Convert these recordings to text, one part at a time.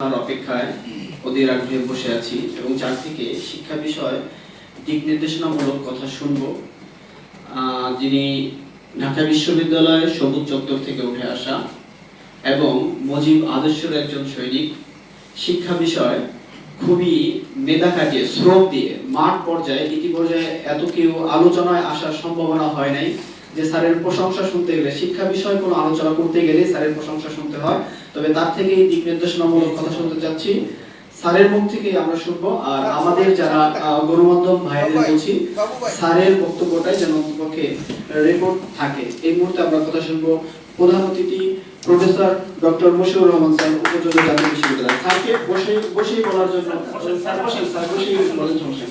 অপেক্ষায় অধীর আগ্রহে বসে আছি এবং যার থেকে শিক্ষা বিষয়, দিক নির্দেশনামূলক কথা শুনব। যিনি ঢাকা বিশ্ববিদ্যালয়ের সবুজ চত্বর থেকে উঠে আসা এবং মজিব আদর্শের একজন সৈনিক, শিক্ষা বিষয় খুবই মেধা কাটিয়ে শ্রম দিয়ে মাঠ পর্যায়ে, নীতি পর্যায়ে এত কেউ আলোচনায় আসার সম্ভাবনা হয় নাই যে স্যারের প্রশংসা শুনতে গেলে, শিক্ষা বিষয়ে কোনো আলোচনা করতে গেলে স্যারের প্রশংসা শুনতে হয়। তবে তার থেকে এই দিক নির্দেশনামূলক কথা শুনতে চাচ্ছি। স্যারের মুখ থেকে আমরা শুনব আর আমাদের যারা গণমাধ্যম ভাইদের বলছি স্যারের বক্তব্যটাই যেন অন্তপক্ষে রেকর্ড থাকে। এই মুহূর্তে আমরা কথা শুনব প্রধান অতিথি professor doctor Mashiur Rahman sir উপযোগী জাতীয় বিশ্ববিদ্যালয়। স্যারকে বসে বসেই বলার জন্য স্যার বসেন স্যার বসেই বলেন সমস্যা।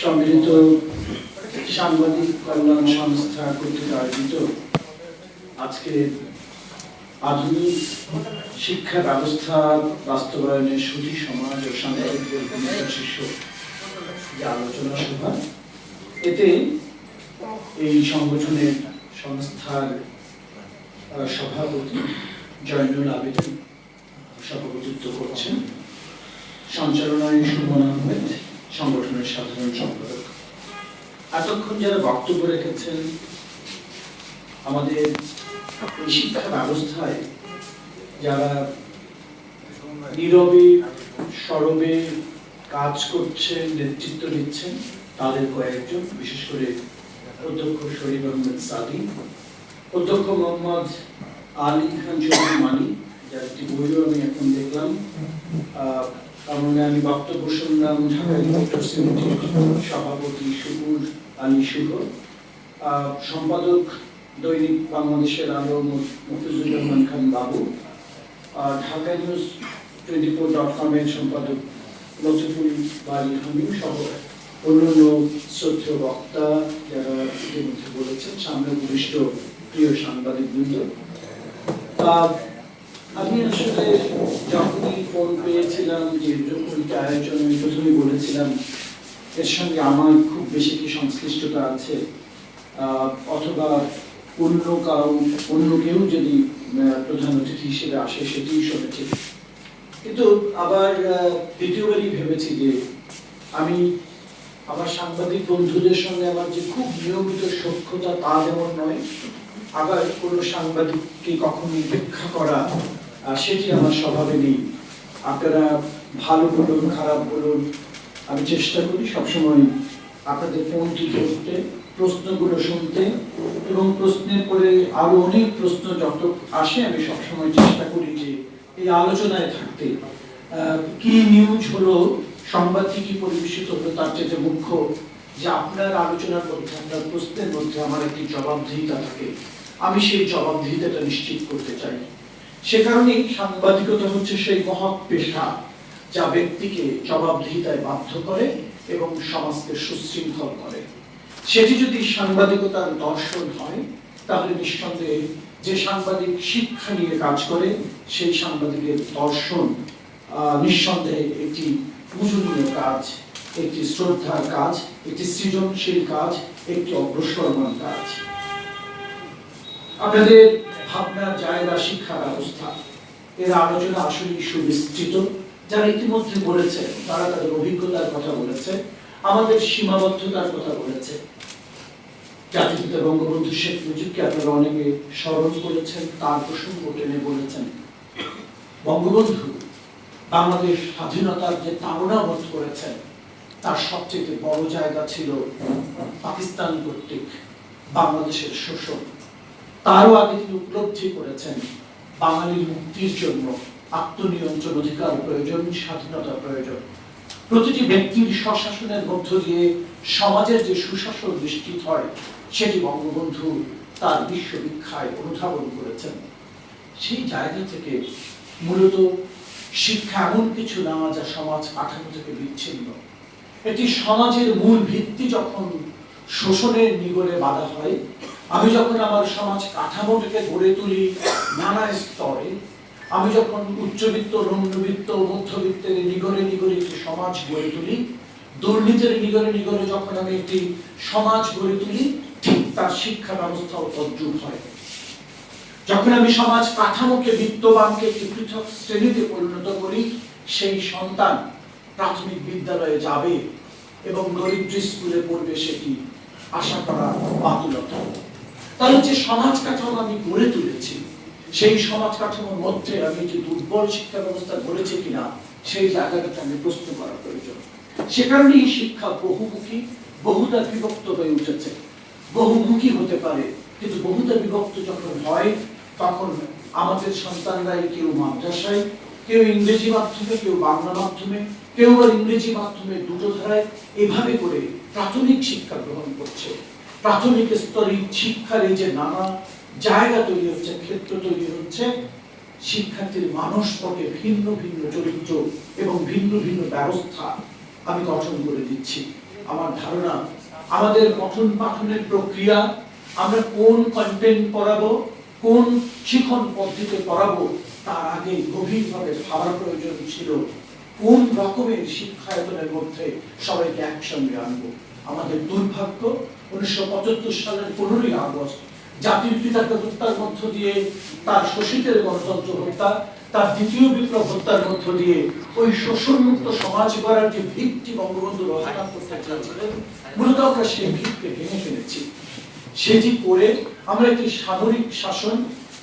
সম্মিলিত সাংবাদিক কল্যাণ সংস্থা কর্তৃক আয়োজিত আজকে আধুনিক শিক্ষা ব্যবস্থা বাস্তবায়নের সুধী সমাজ ও সাংবাদিকদের ভূমিকা শীর্ষক যে আলোচনা সভা, এতে এই সংগঠনের সংস্থার সভাপতি জয়নুল আবেদন সভাপতিত্ব করছেন। সঞ্চালনায় সুমন আহমেদ সংগঠনের সাধারণ সম্পাদক। এতক্ষণ যারা বক্তব্য রেখেছেন, আমাদের শিক্ষা ব্যবস্থায় যারা নীরবে, সরবে কাজ করছেন, নেতৃত্ব দিচ্ছেন, তাদের কয়েকজন, বিশেষ করে অধ্যক্ষ শরীফ আহমেদ সাদি, অধ্যক্ষ মোহাম্মদ আলী খান চৌধুরী মানি, যার একটি বইও আমি এখন দেখলাম। মানে আমি বক্তব্য শুনলাম ঢাকা সমিতির সভাপতি সুকুর আলী শুভ। সম্পাদক দৈনিক বাংলাদেশের আলো মুফিজুর রহমান খান বাবু। আর Dhaka news twenty four dot কমের সম্পাদক লতিফুল বাড়ি হামিম সহ অন্যান্য শ্রদ্ধেয় বক্তা যারা ইতিমধ্যে বলেছেন সামনে উপবিষ্ট প্রিয় সাংবাদিক বৃন্দ আহ, আমি আসলে পেয়েছিলাম যে এরকমটা আয়োজন আমি প্রথমেই বলেছিলাম, এর সঙ্গে আমার খুব বেশি কি সংশ্লিষ্টতা আছে। অথবা অন্য কারও, অন্য কেউ যদি প্রধান অতিথি হিসেবে আসে সেটিই শুনেছি। কিন্তু আবার দ্বিতীয়বারই ভেবেছি যে, আমি আমার সাংবাদিক বন্ধুদের সঙ্গে আমার যে খুব নিয়মিত সক্ষতা তা যেমন নয়, আবার কোনো সাংবাদিককে কখনো উপেক্ষা করা সেটি আমার স্বভাবে নেই। আপনারা ভালো বলুন, খারাপ বলুন, আমি চেষ্টা করি সবসময় আপনাদের ফোনটি ধরতে, প্রশ্নগুলো শুনতে এবং প্রশ্নের পরে আরও অনেক প্রশ্ন যত আসে, আমি সবসময় চেষ্টা করি যে এই আলোচনায় থাকতে। কি নিউজ হলো, সংবাদ কি কি পরিবেশিত হলো, তার চেয়ে মুখ্য যে আপনার আলোচনার মধ্যে, আপনার প্রশ্নের মধ্যে আমার একটি জবাবদিহিতা থাকে। আমি সেই জবাবদিহিতাটা নিশ্চিত করতে চাই। সে কারণেই সাংবাদিকতা হচ্ছে সেই মহৎ পেশা যা ব্যক্তিকে জবাবদিহিতায় বাধ্য করে এবং সমাজকে সুশৃঙ্খল করে। সেটি যদি সাংবাদিকতার দর্শন হয়, তাহলে নিঃসন্দেহে যে সাংবাদিক শিক্ষা নিয়ে কাজ করে, সেই সাংবাদিকের দর্শন নিঃসন্দেহে একটি পূজনীয় কাজ, একটি শ্রদ্ধার কাজ, একটি সৃজনশীল কাজ, একটি অগ্রসরমান কাজ। আপনাদের ভাবনা জায়গা শিক্ষা ব্যবস্থা, এর আলোচনা আসলে সুবিস্তৃত। যারা ইতিমধ্যে বলেছে তারা তাদের অভিজ্ঞতার কথা বলেছে আমাদের সীমাবদ্ধতার কথা বলেছে জাতিপিতা বঙ্গবন্ধু শেখ মুজিবকে আপনারা অনেকে স্মরণ করেছেন, তার প্রসঙ্গ টেনে বলেছেন। বঙ্গবন্ধু বাংলাদেশ স্বাধীনতার যে তাড়না বোধ করেছেন, তার সবচেয়ে বড় জায়গা ছিল পাকিস্তান কর্তৃক বাংলাদেশের শোষণ। তারও আগে তিনি উপলব্ধি করেছেন, বাঙালির মুক্তির জন্য আত্মনিয়ন্ত্রণ অধিকার প্রয়োজন, স্বাধীনতা প্রয়োজন। প্রতিটি ব্যক্তির স্বশাসনের মধ্য দিয়ে সমাজের যে সুশাসন নিশ্চিত হয়, সেটি বঙ্গবন্ধু তার বিশ্ববিখ্যায় অনুধাবন করেছেন। সেই জায়গা থেকে মূলত শিক্ষা এমন কিছু না যা সমাজ কাঠামো থেকে বিচ্ছিন্ন। এটি সমাজের মূল ভিত্তি যখন শোষণের নিগড়ে বাধা হয় আমি যখন আমার সমাজ কাঠামোটাকে গড়ে তুলি নানা স্তরে, আমি যখন উচ্চবিত্ত নিম্নবিত্ত মধ্যবিত্তের নিগড়ে নিগড়ে একটি সমাজ গড়ে তুলি, দুর্নীতির নিগরে নিগরে যখন আমি একটি সমাজ গড়ে তুলি, ঠিক তার শিক্ষা ব্যবস্থাও তদ্রুপ হয়। যখন আমি সমাজ কাঠামোকে বিত্তবানকে একটি পৃথক শ্রেণীতে পরিণত করি, সেই সন্তান প্রাথমিক বিদ্যালয়ে যাবে এবং দরিদ্র স্কুলে পড়বে সেটি আশা করা বাতুলতা। তাহলে যে সমাজ কাঠামো আমি গড়ে তুলেছি, সেই সমাজ কাঠামোর মধ্যে আমি যে দুর্বল শিক্ষা ব্যবস্থা গড়েছি কিনা, সেই জায়গাটাতে আমি প্রশ্ন করা প্রয়োজন। সে কারণে এই শিক্ষা বহুমুখী, বহুদা বিভক্ত হয়ে উঠেছে। বহুমুখী হতে পারে, কিন্তু বহুদা বিভক্ত যখন হয়, তখন আমাদের সন্তানরাই কেউ মাদ্রাসায়, কেউ ইংরেজি মাধ্যমে, কেউ বাংলা মাধ্যমে, কেউ আবার ইংরেজি মাধ্যমে দুটো ধারায় এভাবে করে প্রাথমিক শিক্ষা গ্রহণ করছে। প্রাথমিক স্তরে শিক্ষার এই যে নানা জায়গা তৈরি হচ্ছে, ক্ষেত্র তৈরি হচ্ছে, শিক্ষার্থীর মানস পটে ভিন্ন ভিন্ন চরিত্র এবং ভিন্ন ভিন্ন ব্যবস্থা আমি গঠন করে দিচ্ছি। আমার ধারণা, আমাদের পঠন পাঠনের প্রক্রিয়া, আমরা কোন কন্টেন্ট পড়াবো, কোন শিখন পদ্ধতিতে পড়াবো, তার আগে গভীরভাবে ভাবার প্রয়োজন ছিল। কোন রকমের শিক্ষায়তনের মধ্যে সবাইকে একসঙ্গে আনব? আমাদের দুর্ভাগ্য উনিশশো পঁচাত্তর সালের পনেরোই আগস্ট জাতির পিতাকে হত্যার মধ্য দিয়ে তার শোষিতের গণতন্ত্র হত্যা, তার দ্বিতীয় বিপ্লব হত্যার মধ্য দিয়ে ওই শোষণমুক্ত সমাজ গড়ার যে ভিত্তি বঙ্গবন্ধু রচনা করতে মূলত আমরা সেই ভিতকে ভেঙে ফেলেছি। সেটি করে আমরা একটি সামরিক শাসন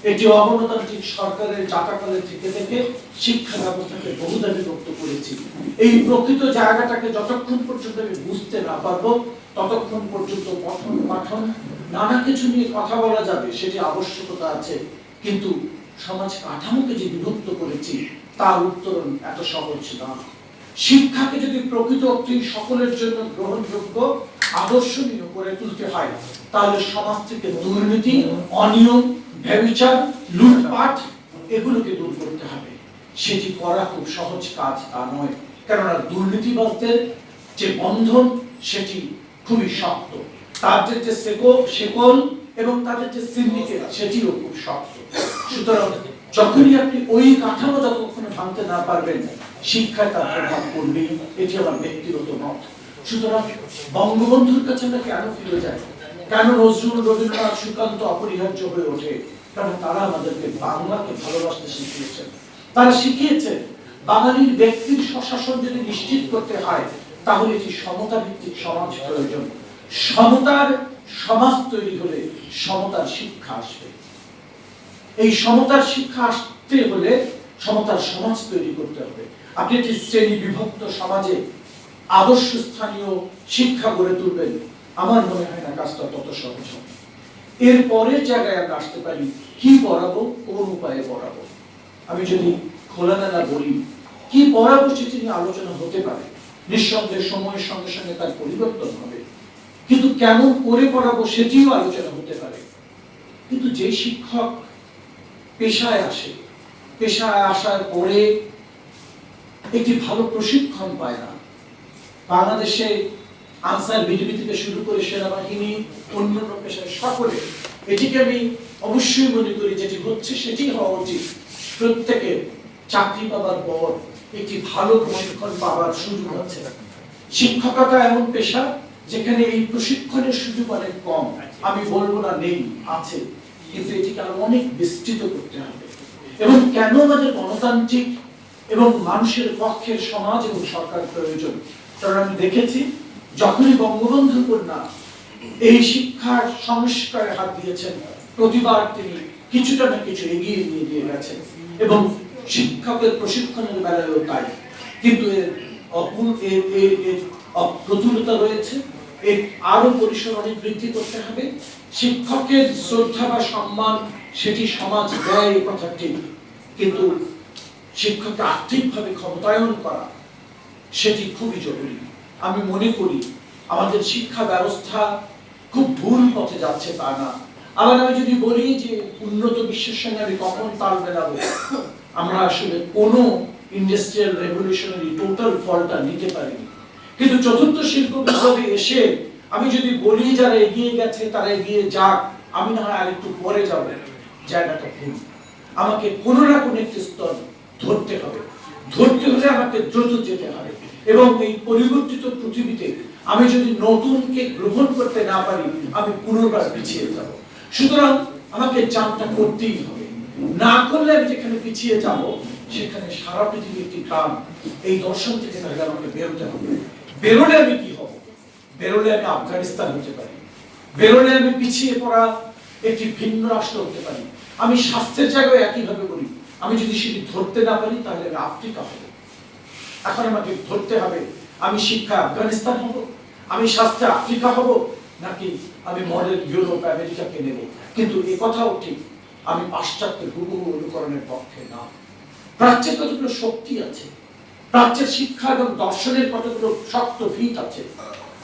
এটি অগণতান্ত্রিক সরকারের জাতাকালে থেকে থেকে শিক্ষা ব্যবস্থাকে বহুদা বিভক্ত করেছি। এই প্রকৃত জায়গাটাকে যতক্ষণ পর্যন্ত আমি বুঝতে না পারব, ততক্ষণ পর্যন্ত পঠন পাঠন নানা কিছু নিয়ে কথা বলা যাবে, সেটি আবশ্যকতা আছে। কিন্তু সমাজ কাঠামোকে যে বিভক্ত করেছি, তার উত্তরণ এত সহজ না। শিক্ষাকে যদি প্রকৃত অর্থে সকলের জন্য গ্রহণযোগ্য আদর্শনীয় করে তুলতে হয়, তাহলে সমাজ থেকে দুর্নীতি, অনিয়ম ব্যবিচার লুটপাট, এগুলোকে দূর করতে হবে। সেটি করা খুব সহজ কাজ তা নয়। কেননা দুর্নীতিবাজদের যে বন্ধন, সেটি খুবই শক্ত। তাদের যে শেকল এবং তাদের যে সিন্ডিকেট, সেটিও খুব শক্ত। সুতরাং যখনই আপনি ওই কাঠামো যতক্ষণ ভাঙতে না পারবেন, শিক্ষায় তার প্রভাব পড়বেই। এটি আমার ব্যক্তিগত মত। সুতরাং বঙ্গবন্ধুর কাছে আমরা কেন ফিরে যাই কেন নজরুল রবীন্দ্রনাথ সুকান্ত অপরিহার্য হয়ে ওঠে? কারণ তারা আমাদেরকে বাংলাকে ভালোবাসতে শিখিয়েছেন? তারা শিখিয়েছেন, বাঙালির ব্যক্তির স্বশাসন যদি নিশ্চিত করতে হয়, তাহলে এটি সমতা ভিত্তিক সমাজ প্রয়োজন। সমতার সমাজ তৈরি হলে সমতার শিক্ষা আসবে। এই সমতার শিক্ষা আসতে হলে সমতার সমাজ তৈরি করতে হবে। আপনি একটি শ্রেণি বিভক্ত সমাজে আদর্শ স্থানীয় শিক্ষা গড়ে তুলবেন। আমার মনে হয় না কাজটা তত সহজ হবে। এর পরের জায়গায় আমরা আসতে পারি, কি পড়াবো, কোন উপায়ে পড়াবো? আমি যদি খোলামেলা বলি, কি পড়াবো সেটি নিয়ে আলোচনা হতে পারে? নিঃসন্দেহে সময়ের সঙ্গে সঙ্গে তার পরিবর্তন হবে। কিন্তু কেমন করে পড়াবো সেটিও আলোচনা হতে পারে। কিন্তু যে শিক্ষক পেশায় আসে, পেশায় আসার পরে একটি ভালো প্রশিক্ষণ পায় না। বাংলাদেশে আনসার বিডিবি থেকে শুরু করে সেনাবাহিনী, অন্যান্য পেশায় সকলে, এটিকে আমি অবশ্যই মনে করি যেটি হচ্ছে সেটি হওয়া উচিত। প্রত্যেকের চাকরি পাওয়ার পর একটি ভালো প্রশিক্ষণ পাওয়ার সুযোগ আছে। শিক্ষকতা এমন পেশা যেখানে এই প্রশিক্ষণের সুযোগ অনেক কম। আমি বলব না নেই, আছে। কিন্তু এটিকে আরও অনেক বিস্তৃত করতে হবে। এবং কেন আমাদের গণতান্ত্রিক এবং মানুষের পক্ষের সমাজ এবং সরকার প্রয়োজন? কারণ আমি দেখেছি যখনই বঙ্গবন্ধু কন্যা এই শিক্ষার সংস্কারে হাত দিয়েছেন, প্রতিবার তিনি কিছুটা না কিছু এগিয়ে নিয়ে দিয়ে গেছেন। এবং শিক্ষকের প্রশিক্ষণের বেলায়ও তাই। কিন্তু এর অপুর এর এর রয়েছে। এর আরও পরিসর অনেক বৃদ্ধি করতে হবে। শিক্ষকের শ্রদ্ধা বা সম্মান সেটি সমাজ দেয় এই কথা ঠিক কিন্তু শিক্ষককে আর্থিকভাবে ক্ষমতায়ন করা সেটি খুবই জরুরি। আমি মনে করি আমাদের শিক্ষা ব্যবস্থা খুব ভুল পথে যাচ্ছে তা না। আবার আমি যদি বলি যে উন্নত বিশ্বের সঙ্গে আমি কখন তাল মেলাবো, আমরা আসলে কোনো ইন্ডাস্ট্রিয়াল রেভলিউশনারি টোটাল ফলটা নিতে পারিনি। কিন্তু চতুর্থ শিল্প বিপ্লবে এসে আমি যদি বলি যারা এগিয়ে গেছে, তারা এগিয়ে যাক, আমি না হয় আরেকটু পরে যাব। জায়গাটা ভুল। আমাকে কোনো না কোনো একটি স্তর ধরতে হবে। ধরতে হলে আমাকে দ্রুত যেতে হবে। এবং এই পরিবর্তিত পৃথিবীতে আমি যদি নতুনকে গ্রহণ করতে না পারি, আমি পুনর্বার পিছিয়ে যাব। সুতরাং আমাকে চাপটা করতেই হবে। না করলে আমি যেখানে পিছিয়ে যাব, সেখানে সারা পৃথিবী একটি গ্রাম এই দর্শন থেকে তাহলে আমাকে বেরোতে হবে। বেরোলে আমি কি হব? বেরোলে আমি আফগানিস্তান হতে পারি। বেরোলে আমি পিছিয়ে পড়া একটি ভিন্ন রাষ্ট্র হতে পারি। আমি স্বাস্থ্যের জায়গায় একইভাবে করি আমি যদি সেটি ধরতে না পারি, তাহলে আমি আফ্রিকা হব। এখন আমাকে ধরতে হবে। আমি শিক্ষা আফগানিস্তান হব, আমি স্বাস্থ্যে আফ্রিকা হব, নাকি আমি মডেল ইউরোপ, আমেরিকাকে নেব। কিন্তু এ কথাও ঠিক, আমি পাশ্চাত্যের হুবহু অনুকরণের পক্ষে না। প্রাচ্যের কতগুলো শক্তি আছে? প্রাচ্যের শিক্ষা এবং দর্শনের কতগুলো শক্ত ভিত আছে?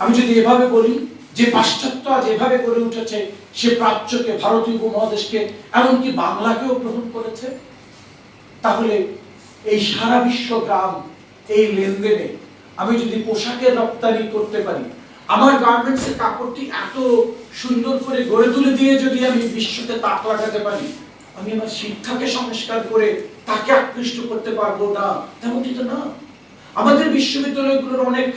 আমি যদি এভাবে বলি, যে পাশ্চাত্য আজ এভাবে গড়ে উঠেছে, সে প্রাচ্যকে, ভারতীয় উপমহাদেশকে, এমনকি বাংলাকেও গ্রহণ করেছে? তাহলে এই সারা বিশ্ব গ্রাম এই লেনদেনে আমি যদি পোশাকের রপ্তানি করতে পারি, আমার গার্মেন্টসের কাপড়টি এত সুন্দর করে গড়ে তুলে দিয়ে যদি আমি বিশ্বকে তাক লাগাতে পারি, আমি আমার শিক্ষাকে সংস্কার করে তাকে আকৃষ্ট করতে পারব না, তেমনটি তো না। আমাদের বিশ্ববিদ্যালয়গুলোর অনেক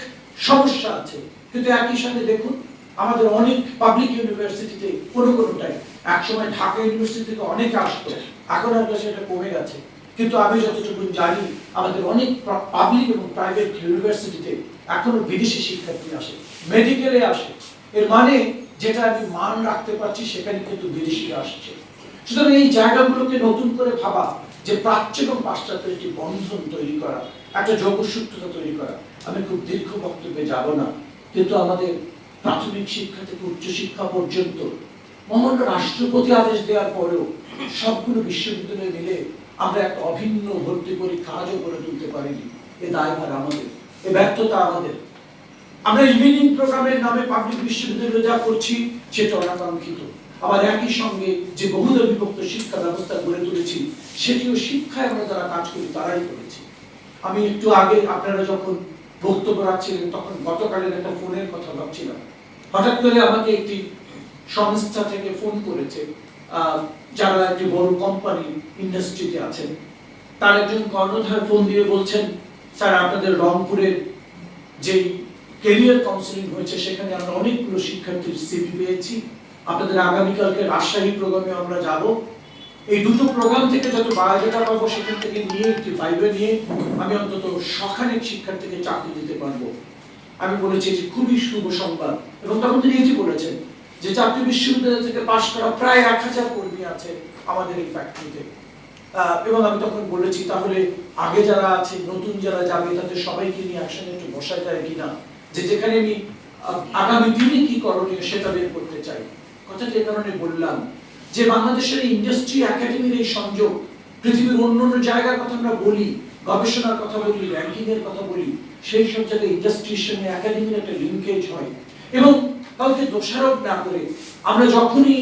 সমস্যা আছে, কিন্তু একই সঙ্গে দেখুন, আমাদের অনেক পাবলিক ইউনিভার্সিটিতে কোনো কোনোটাই। একসময় ঢাকা ইউনিভার্সিটি থেকে অনেকে আসতো, এখন হয়তো সেটা কমে গেছে। কিন্তু আমি যতটুকু জানি, আমাদের অনেক পাবলিক এবং প্রাইভেট ইউনিভার্সিটিতে এখনও বিদেশি শিক্ষার্থী আসে মেডিকেলে আসে। এর মানে যেটা আমি মান রাখতে পারছি, সেখানে কিন্তু বিদেশিরা আসছে। সুতরাং এই জায়গাগুলোকে নতুন করে ভাবা, যে প্রাচ্য এবং পাশ্চাত্যের একটি বন্ধন তৈরি করা, একটা যোগসূত্রতা তৈরি করা, আমি খুব দীর্ঘ বক্তব্যে যাব না। কিন্তু আমাদের প্রাথমিক শিক্ষা থেকে উচ্চশিক্ষা পর্যন্ত মহামান্য রাষ্ট্রপতি আদেশ দেওয়ার পরেও সবগুলো বিশ্ববিদ্যালয়ে মিলে আমরা একটা অভিন্ন ভর্তি পরীক্ষা আজও করে তুলতে পারিনি। এ দায়ভার আমাদের, এ ব্যর্থতা আমাদের। আমরা ইভিনিং প্রোগ্রামের নামে পাবলিক বিশ্ববিদ্যালয়ে যা করছি, সেটা অনাকাঙ্ক্ষিত। আবার একই সঙ্গে যে বহুদল বিভক্ত শিক্ষা ব্যবস্থা গড়ে তুলেছি, সেটিও শিক্ষায় আমরা যারা কাজ করি, তারাই করেছি। আমি একটু আগে আপনারা যখন বক্তব্য রাখছিলেন, তখন গতকালের একটা ফোনের কথা ভাবছিলাম। হঠাৎ করে আমাকে একটি সংস্থা থেকে ফোন করেছে যারা একটি বড় কোম্পানি ইন্ডাস্ট্রিতে আছেন, তার একজন কর্ণধার ফোন দিয়ে বলছেন, স্যার, আপনাদের রংপুরের যেই কেরিয়ার কাউন্সিলিং হয়েছে, সেখানে আমরা অনেকগুলো শিক্ষার্থীর সিভি পেয়েছি। আপনাদের আগামীকালকে রাজশাহী প্রোগ্রামে আমরা যাব। এই দুটো প্রোগ্রাম থেকে যত বায়োডাটা পাবো, সেখান থেকে নিয়ে একটি ভাইবে নিয়ে আমি অন্তত সখানেক শিক্ষার্থীকে চাকরি দিতে পারব। আমি বলেছি যে খুবই শুভ সংবাদ। এবং তখন তিনি এটি বলেছেন যে জাতীয় বিশ্ববিদ্যালয় থেকে পাশ করা প্রায় এক হাজার কর্মী আছে আমাদের এই ফ্যাক্টরিতে এবং আমি তখন বলেছি, তাহলে আগে যারা আছে, নতুন যারা যাবে, তাদের সবাইকে নিয়ে একসঙ্গে একটু বসা যায় কিনা? যে যেখানে আমি আগামী দিনে কি করণীয় সেটা বের করতে চাই। কথাটা এই কারণে বললাম যে বাংলাদেশের ইন্ডাস্ট্রি একাডেমির এই সংযোগ, পৃথিবীর অন্য অন্য জায়গার কথা আমরা বলি, গবেষণার কথা বলি র্যাঙ্কিং এর কথা বলি, সেই সব জায়গায় ইন্ডাস্ট্রির সঙ্গে একাডেমির একটা লিঙ্কেজ হয়। এবং কাউকে দোষারোপ না করে আমরা যখনই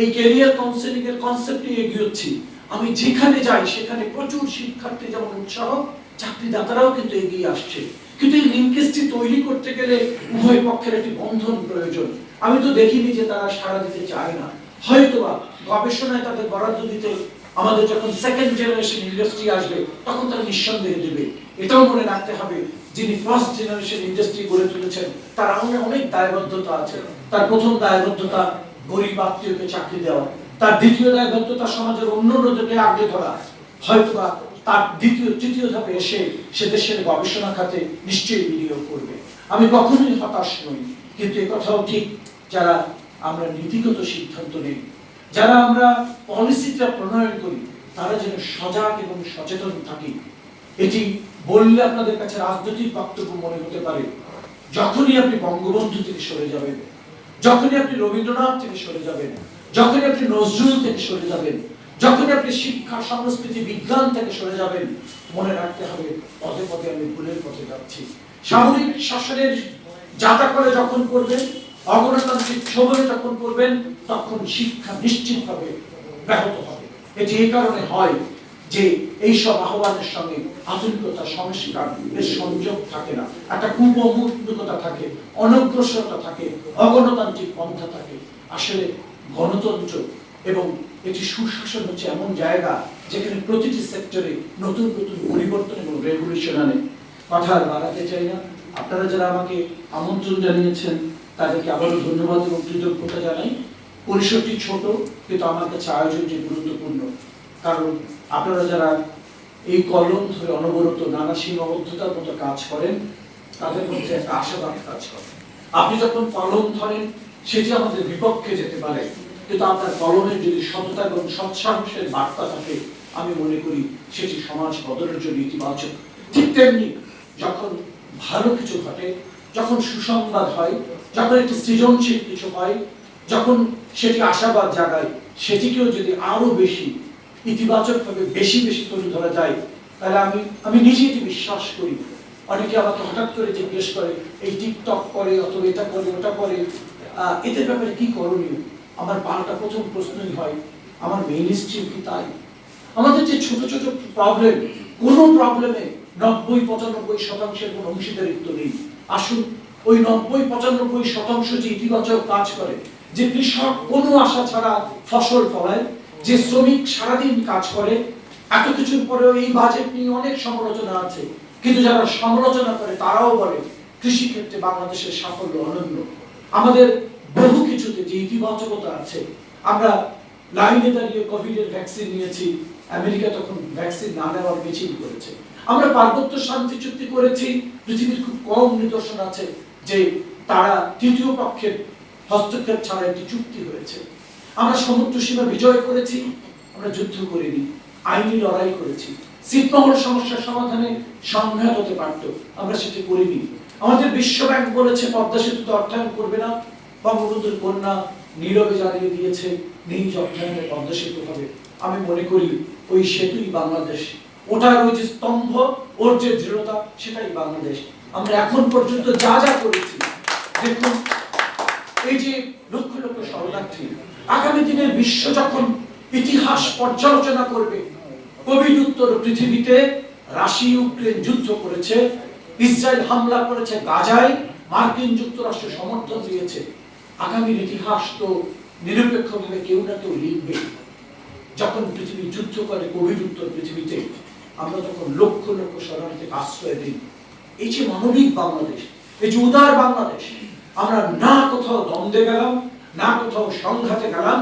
এই ক্যারিয়ার কাউন্সেলিং এর কনসেপ্ট নিয়ে এগিয়েছি আমি যেখানে যাই সেখানে প্রচুর শিক্ষার্থী যেমন উৎসাহ, চাকরিদাতারাও কিন্তু এগিয়ে আসছে। কিন্তু এই লিঙ্কেজটি তৈরি করতে গেলে উভয় পক্ষের একটি বন্ধন প্রয়োজন। আমি তো দেখিনি যে তারা সাড়া দিতে চায় না। হয়তোবা গবেষণায় তাদের বরাদ্দ দিতে আমাদের যখন সেকেন্ড জেনারেশন ইন্ডাস্ট্রি আসবে, তখন তারা নিঃসন্দেহে দেবে। এটাও মনে রাখতে হবে যিনি ফার্স্ট জেনারেশন ইন্ডাস্ট্রি গড়ে তুলেছেন, তার অনেক অনেক দায়বদ্ধতা আছে। তার প্রথম দায়বদ্ধতা গরিব আত্মীয়কে চাকরি দেওয়া, তার দ্বিতীয় দায়বদ্ধতা সমাজের অন্য অন্যদেরকে আগে ধরা। হয়তোবা তার দ্বিতীয়, তৃতীয় ধাপে এসে সে দেশের গবেষণা খাতে নিশ্চয়ই বিনিয়োগ করবে। আমি কখনোই হতাশ নই, কিন্তু কথাও ঠিক, যারা আমরা নীতিগত সিদ্ধান্ত নেই, যারা আমরা পলিসিটা প্রণয়ন করি, তারা যেন সজাগ এবং সচেতন থাকি। এটি বললে আপনাদের কাছে রাজনৈতিক বক্তব্য মনে হতে পারে। যখনই আপনি বঙ্গবন্ধু থেকে সরে যাবেন, যখনই আপনি রবীন্দ্রনাথ থেকে সরে যাবেন, যখনই আপনি নজরুল থেকে সরে যাবেন, যখনই আপনি শিক্ষা, সংস্কৃতি, বিজ্ঞান থেকে সরে যাবেন, মনে রাখতে হবে, পদে পদে আমি ভুলের পথে যাচ্ছি। সামরিক শাসনের যাতা করে যখন করবেন, অগণতান্ত্রিক ছবলে যখন করবেন, তখন শিক্ষা নিশ্চিতভাবে ব্যাহত হবে। এটি এই কারণে হয় যে এই সব আহ্বানের সঙ্গে আধুনিকতা সংস্কার এর সংযোগ থাকে না। একটা কুপমুক্ততা থাকে, অনগ্রসরতা থাকে, অগণতান্ত্রিক পন্থা থাকে। আসলে গণতন্ত্র এবং এটি সুশাসন হচ্ছে এমন জায়গা যেখানে প্রতিটি সেক্টরে নতুন নতুন পরিবর্তন এবং রেগুলেশন আনে। কথা বাড়াতে চাই না। আপনারা যারা আমাকে আমন্ত্রণ জানিয়েছেন, তাদেরকে আবারও ধন্যবাদ এবং কৃতজ্ঞতা জানাই। পরিসরটি ছোট, কিন্তু আমার কাছে আয়োজন যে গুরুত্বপূর্ণ কারণ আপনারা যারা এই কলম ধরে অনবরত নানা সীমাবদ্ধতার মতো কাজ করেন, তাদের মধ্যে একটা আশাবাদ কাজ করে। আপনি যখন কলম ধরেন, সেটি আমাদের বিপক্ষে যেতে পারে। কিন্তু আপনার কলমের যদি সততা এবং সৎসাহসের বার্তা থাকে, আমি মনে করি সেটি সমাজ বদলের জন্য ইতিবাচক। ঠিক তেমনি যখন ভালো কিছু ঘটে, যখন সুসংবাদ হয়, যখন একটি সৃজনশীল কিছু হয়, যখন সেটি আশাবাদ জাগায়, সেটিকেও যদি আরও বেশি ইতিবাচকভাবে বেশি বেশি তুলে ধরা যায়, তাহলে আমি আমি নিজে এটি বিশ্বাস করি। অনেকে আমাকে হঠাৎ করে জিজ্ঞেস করে, এই টিকটক করে অথবা এটা করে, ওটা করে এদের ব্যাপারে কি করণীয়? আমার পাল্টা প্রথম প্রশ্নই হয়, আমার মেইন স্ট্রিম কি তাই? আমাদের যে ছোট ছোট প্রবলেম কোনো প্রবলেমে নব্বই পঁচানব্বই শতাংশের কোনো অংশীদারিত্ব নেই। আসুন, ওই নব্বই পঁচানব্বই শতাংশ যে ইতিবাচক কাজ করে, যে কৃষক কোনো আশা ছাড়া ফসল ফলায় যে শ্রমিক সারাদিন কাজ করে, এত কিছুর পরেও এই বাজেট নিয়ে অনেক সমালোচনা আছে। কিন্তু যারা সমালোচনা করে, তারাও বলে, কৃষি ক্ষেত্রে বাংলাদেশের সাফল্য অনন্য। আমাদের বহু কিছুতে যে ইতিবাচকতা আছে, আমরা লাইনে দাঁড়িয়ে কোভিড এর ভ্যাকসিন নিয়েছি, আমেরিকা তখন ভ্যাকসিন না নেওয়ার মিছিল করেছে। আমরা পার্বত্য শান্তি চুক্তি করেছি, পৃথিবীর খুব কম নিদর্শন আছে যে তারা তৃতীয় পক্ষের হস্তক্ষেপ ছাড়া একটি চুক্তি হয়েছে। আমরা সমুদ্র সীমা বিজয় করেছি, আমরা যুদ্ধ করিনি, আইনি লড়াই করেছি। ছিটমহল সমস্যার সমাধানে সংঘাত হতে পারত, আমরা সেটি করিনি। আমাদের বিশ্ব ব্যাংক বলেছে, পদ্মা সেতুতে অর্থায়ন করবে না। বঙ্গবন্ধুর কন্যা নীরবে জানিয়ে দিয়েছে নিজ অর্থায়নে পদ্মা সেতু হবে। আমি মনে করি, ওই সেতুই বাংলাদেশ। ওটার ওই যে স্তম্ভ, ওর যে দৃঢ়তা, সেটাই বাংলাদেশ। আমরা এখন পর্যন্ত যা যা করেছি, দেখুন, এই যে লক্ষ লক্ষ শরণার্থী আগামী দিনে বিশ্ব যখন ইতিহাস পর্যালোচনা করবে কোভিড উত্তর পৃথিবীতে রাশি ইউক্রেন যুদ্ধ করেছে, ইসরায়েল হামলা করেছে গাজায়, মার্কিন যুক্তরাষ্ট্র সমর্থন দিয়েছে। আগামীর ইতিহাস তো নিরপেক্ষভাবে কেউ না কেউ লিখবে। যখন পৃথিবী যুদ্ধ করে কোভিড উত্তর পৃথিবীতে, আমরা তখন লক্ষ লক্ষ শরণার্থীকে আশ্রয় দিই। এই যে মানবিক বাংলাদেশ, এই যে উদার বাংলাদেশ, আমরা না কোথাও দ্বন্দ্বে গেলাম না কোথাও সংঘাতে গেলাম,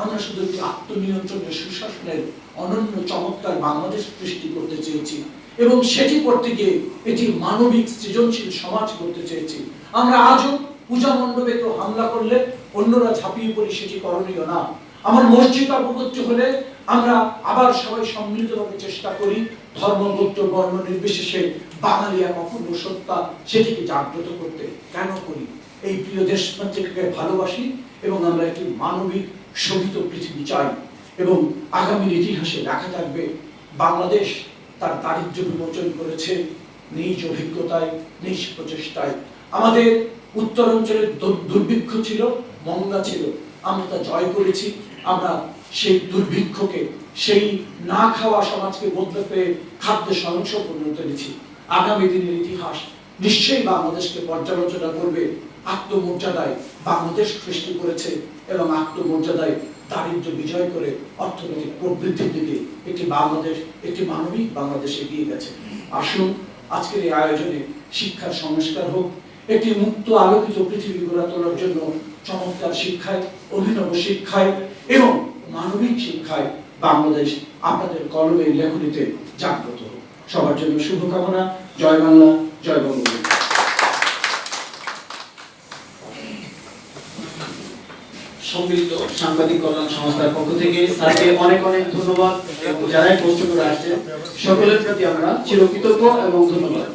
আমরা শুধু একটি আত্মনিয়ন্ত্রণের সুশাসনের অনন্য চমৎকার বাংলাদেশ সৃষ্টি করতে চেয়েছি এবং সেটি করতে গিয়ে এটি মানবিক সৃজনশীল সমাজ করতে চেয়েছি। আমরা আজও পূজা মণ্ডপে কেউ হামলা করলে অন্যরা ঝাঁপিয়ে পড়ি সেটি করণীয় না। আমার মসজিদ অপবিত্র হলে আমরা আবার সবাই সম্মিলিতভাবে চেষ্টা করি ধর্ম গোত্র বর্ণ নির্বিশেষে বাঙালি এক অপূর্ব সত্তা সেটিকে জাগ্রত করতে। কেন করি? এই প্রিয় দেশ মাতৃকাকে ভালোবাসি এবং আমরা একটি মানবিক শোভিত পৃথিবী চাই এবং আগামীর ইতিহাসে লেখা থাকবে, বাংলাদেশ তার দারিদ্র্য বিমোচন করেছে নিজ অভিজ্ঞতায়, নিজ প্রচেষ্টায়। আমাদের উত্তরাঞ্চলের দুর- দুর্ভিক্ষ ছিল মন্দা ছিল। আমরা তা জয় করেছি। আমরা সেই দুর্ভিক্ষকে, সেই না খাওয়া সমাজকে বদলে পেয়ে খাদ্য সহংস পরিণত এনেছি। আগামী দিনের ইতিহাস নিশ্চয়ই বাংলাদেশকে পর্যালোচনা করবে। আত্মমর্যাদায় বাংলাদেশ সৃষ্টি করেছে এবং আত্মমর্যাদায় দারিদ্র্য বিজয় করে অর্থনৈতিক প্রবৃদ্ধির দিকে একটি বাংলাদেশ, একটি মানবিক বাংলাদেশ এগিয়ে গেছে। আসুন, আজকের এই আয়োজনে শিক্ষার সংস্কার হোক, একটি মুক্ত আলোকিত পৃথিবী গড়ে তোলার জন্য চমৎকার শিক্ষায়, অভিনব শিক্ষায় এবং মানবিক শিক্ষায় বাংলাদেশ আপনাদের কলমের লেখনীতে জাগ্রত হোক। সবার জন্য শুভকামনা, জয় বাংলা, জয় বঙ্গবন্ধু। সম্মিলিত সাংবাদিক কল্যাণ সংস্থার পক্ষ থেকে তাকে অনেক অনেক ধন্যবাদ এবং যারাই প্রশ্ন করে আসছেন, সকলের প্রতি আমরা চিরকৃতজ্ঞ এবং ধন্যবাদ।